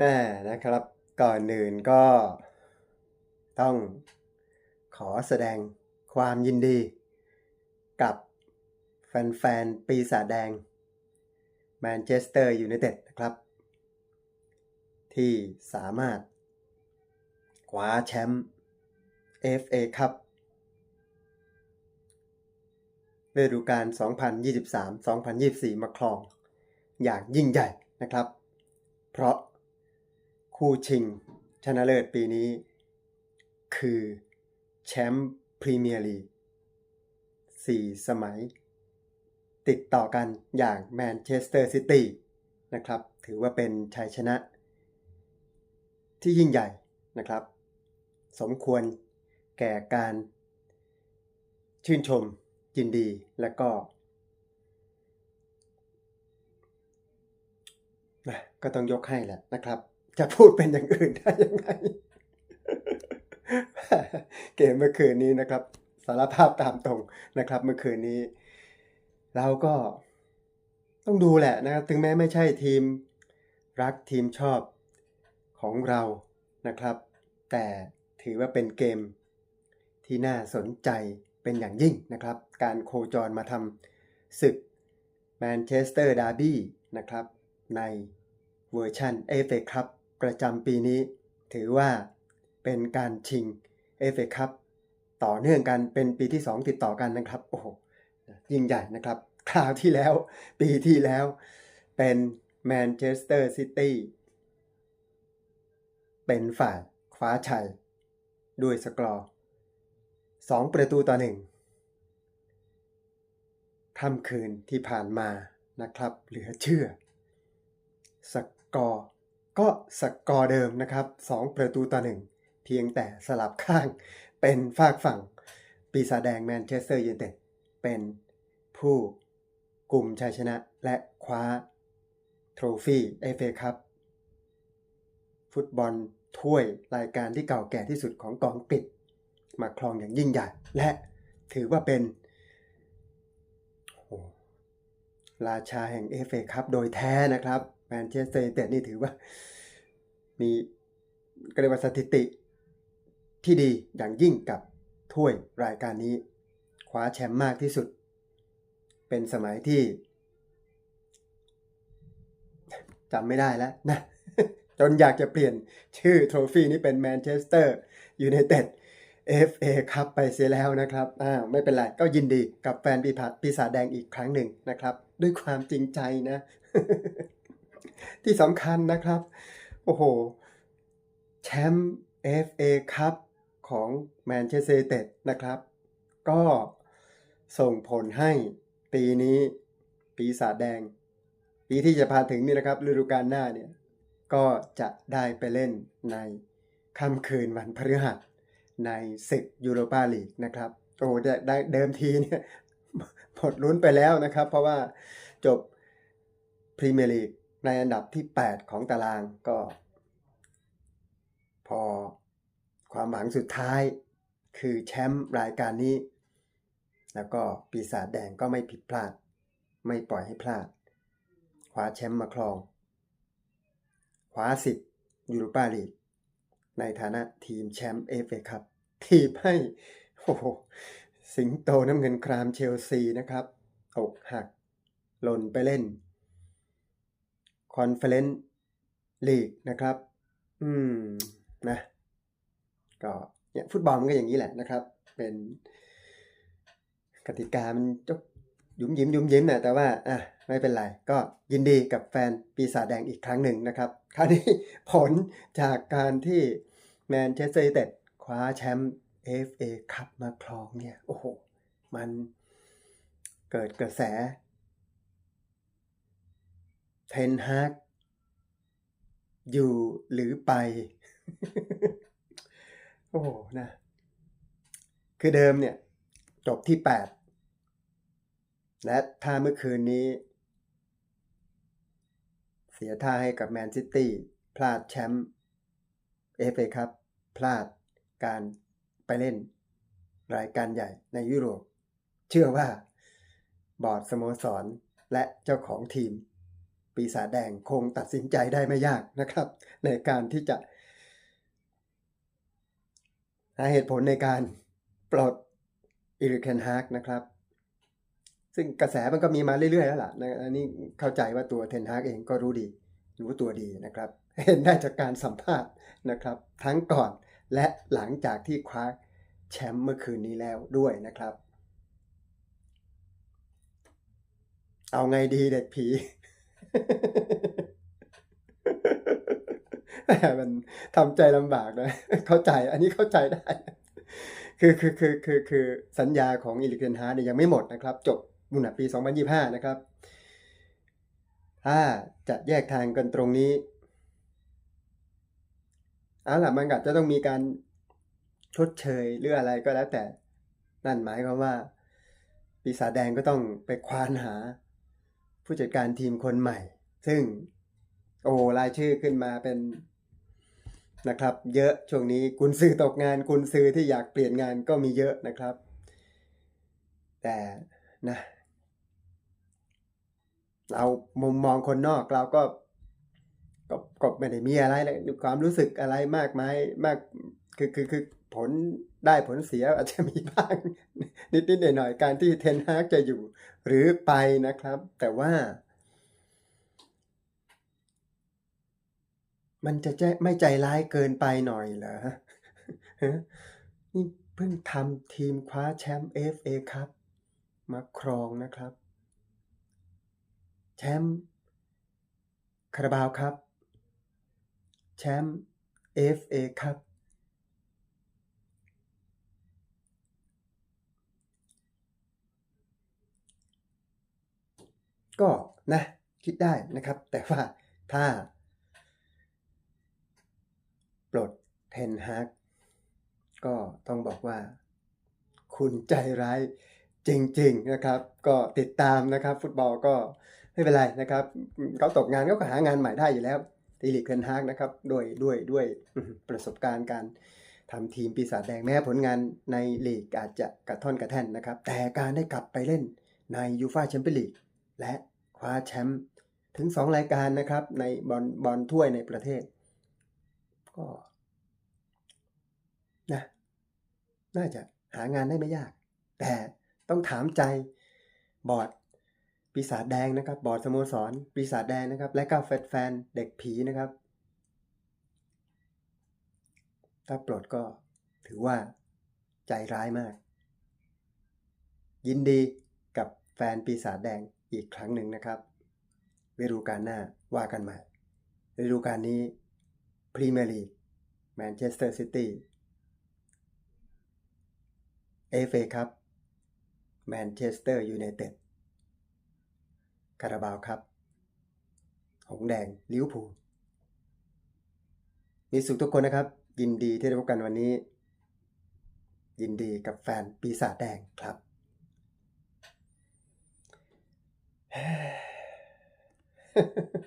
อานะครับก่อนอื่นก็ต้องขอแสดงความยินดี กับแฟนๆ ปีศาจแดงแมนเชสเตอร์ยูไนเต็ดนะครับ ที่สามารถคว้าแชมป์ FA ครับฤดูกาล2023-2024 มาครอง อย่างยิ่งใหญ่นะครับ เพราะคู่ชิงชนะเลิศปีนี้ คือแชมป์พรีเมียร์ลีก4สมัย ติดต่อกันอย่างแมนเชสเตอร์ซิตี้นะครับ ถือว่าเป็นชัยชนะ ที่ยิ่งใหญ่นะครับ สมควรแก่การชื่นชมยินดีและก็ นะก็ต้องยกให้แหละนะครับ จะพูดเป็นอย่างอื่นได้ยังไง เกมเมื่อคืนนี้นะครับ สารภาพตามตรงนะครับ เมื่อคืนนี้ เราก็ต้องดูแหละนะครับถึงแม้ไม่ใช่ทีมรักทีมชอบของเรานะครับ แต่ถือว่าเป็นเกมที่น่าสนใจเป็นอย่างยิ่งนะครับ การโคจรมาทำศึกแมนเชสเตอร์ดาร์บี้นะครับ ในเวอร์ชันเอฟเอคัพประจำปีนี้ ถือว่าเป็นการชิงเอฟเอคัพต่อเนื่องกันเป็นปีที่ 2 ติดต่อกันนะครับโอ้โหยิ่งใหญ่นะครับ คราวที่แล้ว ปีที่แล้วเป็นแมนเชสเตอร์ซิตี้เป็นฝ่ายคว้าชัย ด้วยสกอร์สองประตูต่อหนึ่งค่ำคืนที่ผ่านมานะครับ เหลือเชื่อ สกอร์ก็สกอร์เดิมนะครับสองประตูต่อหนึ่งเพียงแต่สลับข้างเป็นฝากฝั่ง ปีศาจแดงแมนเชสเตอร์ยูไนเต็ดเป็นผู้กลุ่มชัยชนะและคว้าโทรฟี่เอฟเอคัพฟุตบอลถ้วยรายการที่เก่าแก่ที่สุดของกองกฤษมาครองอย่างยิ่งใหญ่ และถือว่าเป็นราชาแห่งเอฟเอคัพโดยแท้นะครับ มนเชสเตอร์ยูไนเต็ดนี่ถือว่า มีก็เรียกว่าสถิติที่ดีอย่างยิ่งกับถ้วยรายการนี้คว้าแชมป์มากที่สุด เป็นสมัยที่จำไม่ได้แล้วนะ จนอยากจะเปลี่ยนชื่อโทรฟี่นี้เป็นแมนเชสเตอร์ยูไนเต็ด FA ครับไปเสียแล้วนะครับอ่าไม่เป็นไร ก็ยินดีกับแฟนปีศาจแดงอีกครั้งหนึ่งนะครับ ด้วยความจริงใจนะ ที่สำคัญนะครับ โอ้โห แชมป์ FA ครับของแมนเชสเตอร์นเต็ดนะครับ ก็ส่งผลให้ปีนี้ปีศาจแดง ปีที่จะพาถึงนี่นะครับฤดูกาลหน้าเนี่ย ก็จะได้ไปเล่นในค่ำคืนวันพฤหัสในศึกยูโรปาลีกนะครับโอ้ได้ได้เดิมทีเนี่ยหมดลุ้นไปแล้วนะครับ เพราะว่าจบพรีเมียร์ลีก ในอันดับที่ 8 ของตารางก็ พอความหวังสุดท้ายคือแชมป์รายการนี้ แล้วก็ปีศาจแดงก็ไม่ผิดพลาด ไม่ปล่อยให้พลาดคว้าแชมป์มาครองคว้าสิทธิ์ยูโรปาลีกในฐานะทีมแชมป์เอฟเอครับทีมให้โอ้โหสิงโตน้ำเงินครามเชลซีนะครับอกหักหล่นไปเล่น คอนเฟลเลนลีกนะครับ อืม นะ ก็เนี่ยฟุตบอลมันก็อย่างนี้แหละนะครับ เป็นกติกามันจกยุ่มยิ้มยุ่มยิ้มนะแต่ว่าอะไม่เป็นไร ก็ยินดีกับแฟนปีศาจแดงอีกครั้งหนึ่งนะครับ คราวนี้ผลจากการที่แมนเชสเตอร์ยูไนเต็ดคว้าแชมป์ FA คัพมาครองเนี่ย โอ้โห มันเกิดกระแส เทนฮากอยู่หรือไป โอ้โหนะ คือเดิมเนี่ย จบที่ 8 และถ้าเมื่อคืนนี้ เสียท่าให้กับแมนซิตี้พลาดแชมป์เอฟเอครับ พลาดการไปเล่น รายการใหญ่ในยุโรป เชื่อว่าบอร์ดสโมสรและเจ้าของทีม ปีศาจแดงคงตัดสินใจได้ไม่ยากนะครับ ในการที่จะหาเหตุผลในการปลดอิริเคนฮากนะครับ ซึ่งกระแสมันก็มีมาเรื่อยๆแล้วล่ะนะอันนี้เข้าใจว่าตัวเทนฮากเองก็รู้ดี รู้ตัวดีนะครับ เห็นได้จากการสัมภาษณ์นะครับ ทั้งก่อนและหลังจากที่คว้าแชมป์เมื่อคืนนี้แล้วด้วยนะครับ เอาไงดีเด็กผี แต่มันทำใจลำบากนะ เข้าใจ อันนี้เข้าใจได้ คือคือคือคือคือสัญญาของอิลิเกนฮาร์เนี่ยยังไม่หมดนะครับ จบบุนปี 2025 นะครับ ถ้าจะแยกทางกันตรงนี้เอาล่ะมันอาจจะต้องมีการชดเชยหรืออะไรก็แล้วแต่ นั่นหมายความว่า ปีศาจแดงก็ต้องไปควานหา ผู้จัดการทีมคนใหม่ ซึ่งโอ้รายชื่อขึ้นมาเป็นนะครับ เยอะช่วงนี้กุนซือตกงานกุนซือที่อยากเปลี่ยนงานก็มีเยอะนะครับ แต่นะเรามุมมองคนนอกเราก็ก็ก็ไม่ได้มีอะไรเลยความรู้สึกอะไรมากมายมากคือคือคือผล ได้ผลเสียอาจจะมีบ้าง นิดนิดหน่อยหน่อยๆการที่เทนฮากจะอยู่ หรือไปนะครับ แต่ว่า มันจะใจไม่ใจร้ายเกินไปหน่อยเหรอฮะนี่เพิ่งทำทีมคว้าแชมป์ FA ครับ มาครองนะครับ แชมป์คาราบาวครับ แชมป์ FA ครับ ก็นะคิดได้นะครับ แต่ว่าถ้า ปลดเทนฮากก็ต้องบอกว่า คุณใจร้ายจริง ๆนะครับ ก็ติดตามนะครับ ฟุตบอลก็ไม่เป็นไรนะครับเขาตกงานเขาก็หางานใหม่ได้อยู่แล้วตีลิกเทนฮากนะครับด้วยด้วยด้วยประสบการณ์การทำทีมปีศาจแดงแม้ผลงานในลีกอาจจะกระท่อนกระแท่นนะครับ แต่การได้กลับไปเล่นในยูฟาแชมเปี้ยนลีก และคว้าแชมป์ถึง 2 รายการนะครับ ในบอลบอลถ้วยในประเทศ ก็นะน่าจะหางานได้ไม่ยาก แต่ต้องถามใจบอร์ดปีศาจแดงนะครับ บอร์ดสโมสรปีศาจแดงนะครับ และก็แฟนๆเด็กผีนะครับ ถ้าปลดก็ถือว่าใจร้ายมาก ยินดีกับแฟนปีศาจแดง อีกครั้งหนึ่งนะครับฤดูกาลหน้าว่ากันใหม่ฤดูกาลนี้พรีเมียร์ลีกแมนเชสเตอร์ซิตี้เอฟเอครับแมนเชสเตอร์ยูไนเต็ดคาราบาวครับ หงแดง ลิเวอร์พูลมีสุขทุกคนนะครับ ยินดีที่ได้พบกันวันนี้ ยินดีกับแฟนปีศาจแดงครับ 唉。呵呵呵呵